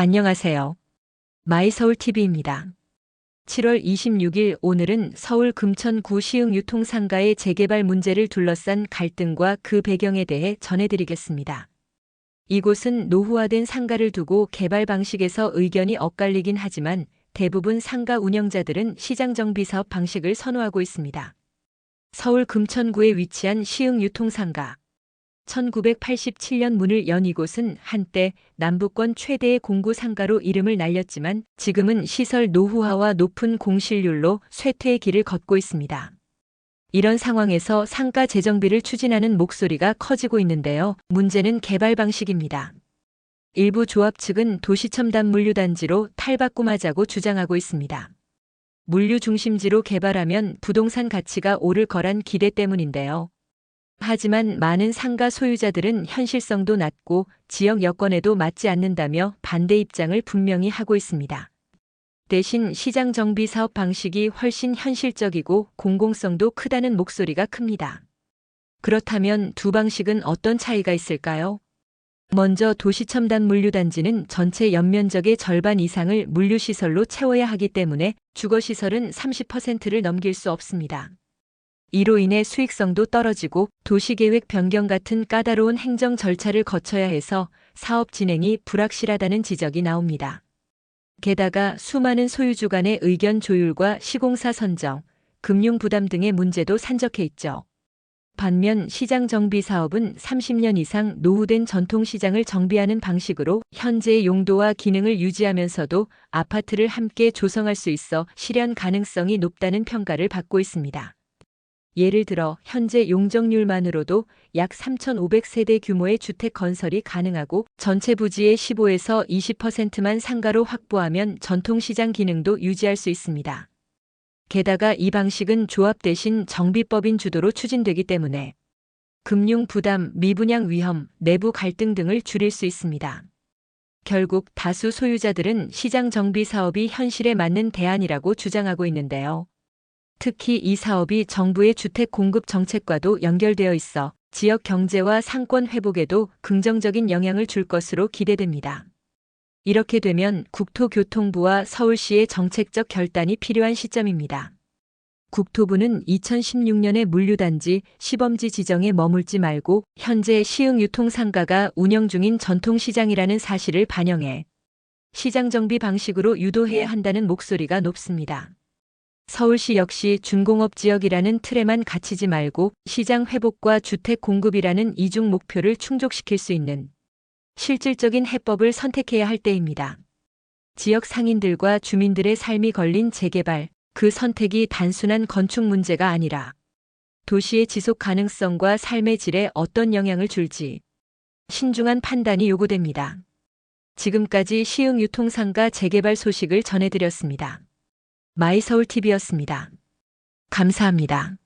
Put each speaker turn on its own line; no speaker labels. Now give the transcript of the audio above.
안녕하세요. 마이서울TV입니다. 7월 26일 오늘은 서울 금천구 시흥 유통상가의 재개발 문제를 둘러싼 갈등과 그 배경에 대해 전해드리겠습니다. 이곳은 노후화된 상가를 두고 개발 방식에서 의견이 엇갈리긴 하지만 대부분 상가 운영자들은 시장 정비 사업 방식을 선호하고 있습니다. 서울 금천구에 위치한 시흥 유통상가. 1987년 문을 연 이곳은 한때 남부권 최대의 공구 상가로 이름을 날렸지만 지금은 시설 노후화와 높은 공실률로 쇠퇴의 길을 걷고 있습니다. 이런 상황에서 상가 재정비를 추진하는 목소리가 커지고 있는데요. 문제는 개발 방식입니다. 일부 조합 측은 도시첨단 물류단지로 탈바꿈하자고 주장하고 있습니다. 물류 중심지로 개발하면 부동산 가치가 오를 거란 기대 때문인데요. 하지만 많은 상가 소유자들은 현실성도 낮고 지역 여건에도 맞지 않는다며 반대 입장을 분명히 하고 있습니다. 대신 시장 정비 사업 방식이 훨씬 현실적이고 공공성도 크다는 목소리가 큽니다. 그렇다면 두 방식은 어떤 차이가 있을까요? 먼저 도시 첨단 물류단지는 전체 연면적의 절반 이상을 물류시설로 채워야 하기 때문에 주거시설은 30%를 넘길 수 없습니다. 이로 인해 수익성도 떨어지고 도시계획 변경 같은 까다로운 행정 절차를 거쳐야 해서 사업 진행이 불확실하다는 지적이 나옵니다. 게다가 수많은 소유주 간의 의견 조율과 시공사 선정, 금융 부담 등의 문제도 산적해 있죠. 반면 시장 정비 사업은 30년 이상 노후된 전통 시장을 정비하는 방식으로 현재의 용도와 기능을 유지하면서도 아파트를 함께 조성할 수 있어 실현 가능성이 높다는 평가를 받고 있습니다. 예를 들어 현재 용적률만으로도 약 3,500세대 규모의 주택 건설이 가능하고 전체 부지의 15에서 20%만 상가로 확보하면 전통시장 기능도 유지할 수 있습니다. 게다가 이 방식은 조합 대신 정비법인 주도로 추진되기 때문에 금융 부담, 미분양 위험, 내부 갈등 등을 줄일 수 있습니다. 결국 다수 소유자들은 시장 정비 사업이 현실에 맞는 대안이라고 주장하고 있는데요. 특히 이 사업이 정부의 주택 공급 정책과도 연결되어 있어 지역 경제와 상권 회복에도 긍정적인 영향을 줄 것으로 기대됩니다. 이렇게 되면 국토교통부와 서울시의 정책적 결단이 필요한 시점입니다. 국토부는 2016년에 물류단지 시범지 지정에 머물지 말고 현재 시흥 유통상가가 운영 중인 전통시장이라는 사실을 반영해 시장 정비 방식으로 유도해야 한다는 목소리가 높습니다. 서울시 역시 준공업 지역이라는 틀에만 갇히지 말고 시장 회복과 주택 공급이라는 이중 목표를 충족시킬 수 있는 실질적인 해법을 선택해야 할 때입니다. 지역 상인들과 주민들의 삶이 걸린 재개발, 그 선택이 단순한 건축 문제가 아니라 도시의 지속 가능성과 삶의 질에 어떤 영향을 줄지 신중한 판단이 요구됩니다. 지금까지 시흥유통상가 재개발 소식을 전해드렸습니다. 마이서울TV였습니다. 감사합니다.